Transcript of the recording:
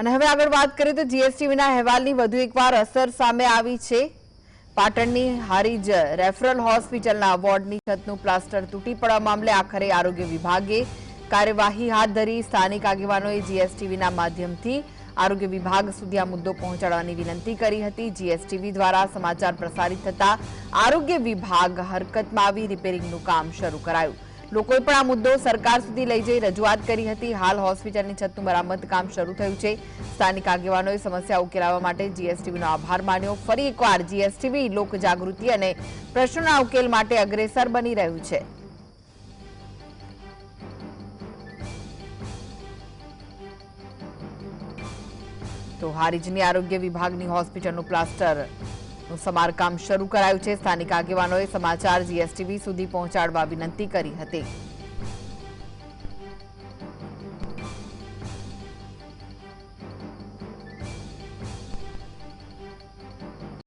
અને હવે આગળ વાત કરીએ તો જીએસટીવીના અહેવાલની વધુ એકવાર અસર સામે આવી છે. પાટણની હારીજ રેફરલ હોસ્પિટલના વોર્ડની છતનું પ્લાસ્ટર તૂટી પડવા મામલે આખરે આરોગ્ય વિભાગે કાર્યવાહી હાથ ધરી. સ્થાનિક આગેવાનોએ જીએસટીવીના માધ્યમથી આરોગ્ય વિભાગ સુધી આ મુદ્દો પહોંચાડવાની વિનંતી કરી હતી. જીએસટીવી દ્વારા સમાચાર પ્રસારિત થતા આરોગ્ય વિભાગ હરકતમાં આવી રિપેરિંગનું કામ શરૂ કરાયું. લોકોએ પણ આ મુદ્દો સરકાર સુધી લઈ જઈ રજૂઆત કરી હતી. હાલ હોસ્પિટલની છતનું મરામત કામ શરૂ થયું છે. સ્થાનિક આગેવાનોએ સમસ્યા ઉકેલાવવા માટે જીએસટીવીનો આભાર માન્યો. ફરી એકવાર જીએસટીવી લોકજાગૃતિ અને પ્રશ્નોના ઉકેલ માટે અગ્રેસર બની રહ્યું છે. તો હારીજની આરોગ્ય વિભાગની હોસ્પિટલનું પ્લાસ્ટર સમારકામ શરૂ કરાયું છે. સ્થાનિક આગેવાનોએ સમાચાર જીએસટીવી સુધી પહોંચાડવા વિનંતી કરી હતી.